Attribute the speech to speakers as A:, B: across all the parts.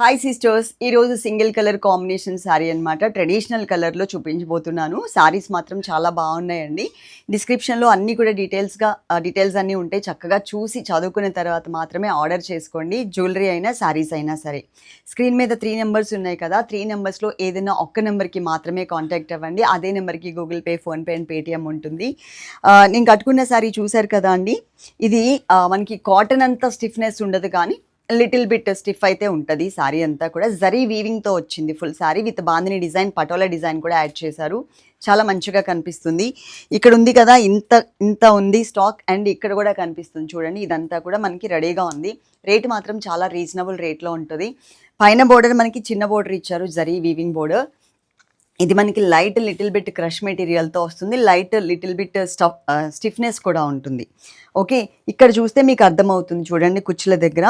A: Hi sisters ఈరోజు single colour combination sari అనమాట traditional కలర్లో చూపించబోతున్నాను. శారీస్ మాత్రం చాలా బాగున్నాయండి. డిస్క్రిప్షన్లో అన్నీ కూడా డీటెయిల్స్గా డీటెయిల్స్ అన్నీ ఉంటాయి చక్కగా చూసి చదువుకున్న తర్వాత మాత్రమే ఆర్డర్ చేసుకోండి. జ్యువెలరీ అయినా శారీస్ అయినా సరే. స్క్రీన్ మీద త్రీ నెంబర్స్ ఉన్నాయి కదా. త్రీ నెంబర్స్లో ఏదైనా ఒక్క నెంబర్కి మాత్రమే కాంటాక్ట్ అవ్వండి. అదే నెంబర్కి Google Pay PhonePe and Paytm ఉంటుంది. నేను కట్టుకున్న శారీ చూశారు కదా అండి. ఇది మనకి కాటన్ అంత స్టిఫ్నెస్ ఉండదు కానీ లిటిల్ బిట్ స్టిఫ్ అయితే ఉంటుంది. సారీ అంతా కూడా జరీ వీవింగ్తో వచ్చింది. Full saree with bandhani design patola design కూడా యాడ్ చేశారు. చాలా మంచిగా కనిపిస్తుంది. ఇక్కడ ఉంది కదా ఇంత ఇంత ఉంది స్టాక్ అండ్ ఇక్కడ కూడా కనిపిస్తుంది చూడండి. ఇదంతా కూడా మనకి రెడీగా ఉంది. రేట్ మాత్రం చాలా రీజనబుల్ రేట్లో ఉంటుంది. పైన బోర్డర్ మనకి చిన్న బోర్డర్ ఇచ్చారు జరీ వీవింగ్ బోర్డర్ ఇది మనకి లైట్ లిటిల్ బిట్ క్రష్ మెటీరియల్తో వస్తుంది. Light little bit stuff stiffness కూడా ఉంటుంది. ఓకే? ఇక్కడ చూస్తే మీకు అర్థమవుతుంది చూడండి కుచ్చుల దగ్గర.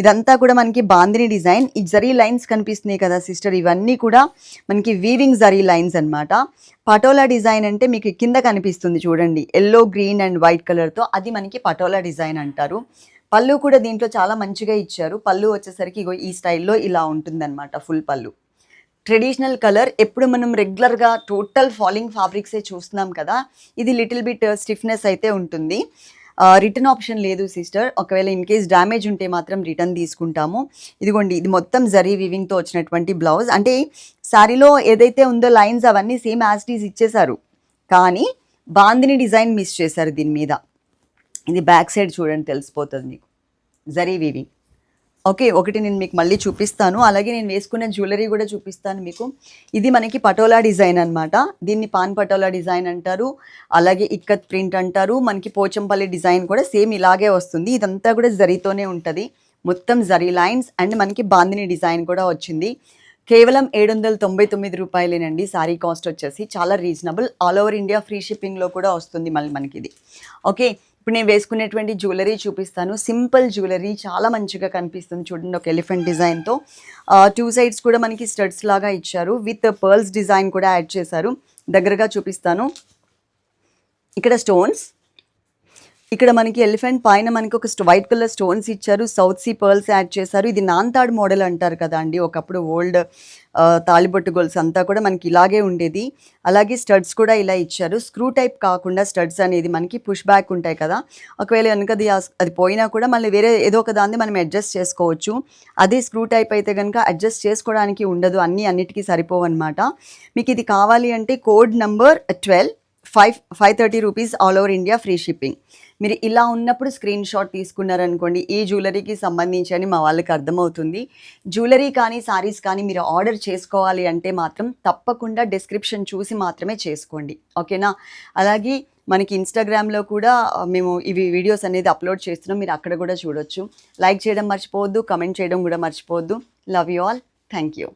A: ఇదంతా కూడా మనకి బాందిని డిజైన్. ఈ జరీ లైన్స్ కనిపిస్తున్నాయి కదా సిస్టర్? ఇవన్నీ కూడా మనకి వీవింగ్ జరీ లైన్స్ అన్నమాట. పటోలా డిజైన్ అంటే మీకు కింద కనిపిస్తుంది చూడండి. ఎల్లో గ్రీన్ అండ్ వైట్ కలర్తో అది మనకి పటోలా డిజైన్ అంటారు. పళ్ళు కూడా దీంట్లో చాలా మంచిగా ఇచ్చారు. పళ్ళు వచ్చేసరికి ఇగో ఈ స్టైల్లో ఇలా ఉంటుందన్నమాట ఫుల్ పళ్ళు. ట్రెడిషనల్ కలర్ ఎప్పుడు మనం రెగ్యులర్గా టోటల్ ఫాలింగ్ ఫ్యాబ్రిక్సే చూస్తున్నాం కదా ఇది లిటిల్ బిట్ uh, స్టిఫ్నెస్ అయితే ఉంటుంది. Uh, రిటర్న్ ఆప్షన్ లేదు సిస్టర్. ఒకవేళ ఇన్ కేస్ డ్యామేజ్ ఉంటే మాత్రం రిటర్న్ తీసుకుంటాము. ఇదిగోండి ఇది మొత్తం జరీ వివింగ్తో వచ్చినటువంటి బ్లౌజ్. అంటే శారీలో ఏదైతే ఉందో లైన్స్ అవన్నీ సేమ్ యాస్టీస్ ఇచ్చేశారు. కానీ బాందిని డిజైన్ మిస్ చేశారు దీని మీద. ఇది బ్యాక్ సైడ్ చూడండి తెలిసిపోతుంది మీకు. జరీ వీవింగ్. ఓకే ఒకటి నేను మీకు మళ్ళీ చూపిస్తాను. అలాగే నేను వేసుకునే జ్యువెలరీ కూడా చూపిస్తాను మీకు. ఇది మనకి పటోలా డిజైన్ అన్నమాట. దీన్ని పాన్ పటోలా డిజైన్ అంటారు. అలాగే ఇక్కత్ ప్రింట్ అంటారు. మనకి పోచంపల్లి డిజైన్ కూడా సేమ్ ఇలాగే వస్తుంది. ఇదంతా కూడా జరీతోనే ఉంటుంది. మొత్తం జరీ లైన్స్ అండ్ మనకి బాందిని డిజైన్ కూడా వచ్చింది. కేవలం ఏడు వందల తొంభై తొమ్మిది రూపాయలేనండి. సారీ కాస్ట్ వచ్చేసి. చాలా reasonable. All over India free షిప్పింగ్లో కూడా వస్తుంది మళ్ళీ మనకి ఇది ఓకే ఇప్పుడు నేను వేసుకునేటువంటి జ్యువెలరీ చూపిస్తాను. సింపుల్ జ్యువెలరీ చాలా మంచిగా కనిపిస్తుంది చూడండి ఒక ఎలిఫెంట్ డిజైన్తో టూ సైడ్స్ కూడా మనకి స్టడ్స్ లాగా ఇచ్చారు. విత్ పర్ల్స్ డిజైన్ కూడా యాడ్ చేశారు. దగ్గరగా చూపిస్తాను. ఇక్కడ స్టోన్స్ ఇక్కడ మనకి ఎలిఫెంట్ పైన మనకి ఒక వైట్ కలర్ స్టోన్స్ ఇచ్చారు. సౌత్ సీ పర్ల్స్ యాడ్ చేశారు. ఇది నాంతాడ్ మోడల్ అంటారు కదా అండి. ఒకప్పుడు ఓల్డ్ తాళిబొట్టు గోల్స్ అంతా కూడా మనకి ఇలాగే ఉండేది. అలాగే స్టడ్స్ కూడా ఇలా ఇచ్చారు. స్క్రూ టైప్ కాకుండా స్టడ్స్ అనేది మనకి పుష్ బ్యాక్ ఉంటాయి కదా. ఒకవేళ కనుక అది అది పోయినా కూడా మళ్ళీ వేరే ఏదో ఒక దాన్ని మనం అడ్జస్ట్ చేసుకోవచ్చు. అదే స్క్రూ టైప్ అయితే కనుక అడ్జస్ట్ చేసుకోవడానికి ఉండదు. అన్నీ అన్నిటికీ సరిపోవన్నమాట. మీకు ఇది కావాలి అంటే code number twelve five five thirty rupees all over India free shipping. మీరు ఇలా ఉన్నప్పుడు స్క్రీన్ షాట్ తీసుకున్నారనుకోండి ఈ జ్యువెలరీకి సంబంధించి అని మా వాళ్ళకి అర్థమవుతుంది. జ్యువెలరీ కానీ సారీస్ కానీ మీరు ఆర్డర్ చేసుకోవాలి అంటే మాత్రం తప్పకుండా డిస్క్రిప్షన్ చూసి మాత్రమే చేసుకోండి. ఓకేనా? అలాగే మనకి ఇన్స్టాగ్రామ్లో కూడా మేము ఇవి వీడియోస్ అనేది అప్లోడ్ చేస్తున్నాం మీరు అక్కడ కూడా చూడొచ్చు. లైక్ చేయడం మర్చిపోవద్దు కమెంట్ చేయడం కూడా మర్చిపోవద్దు. Love you all thank you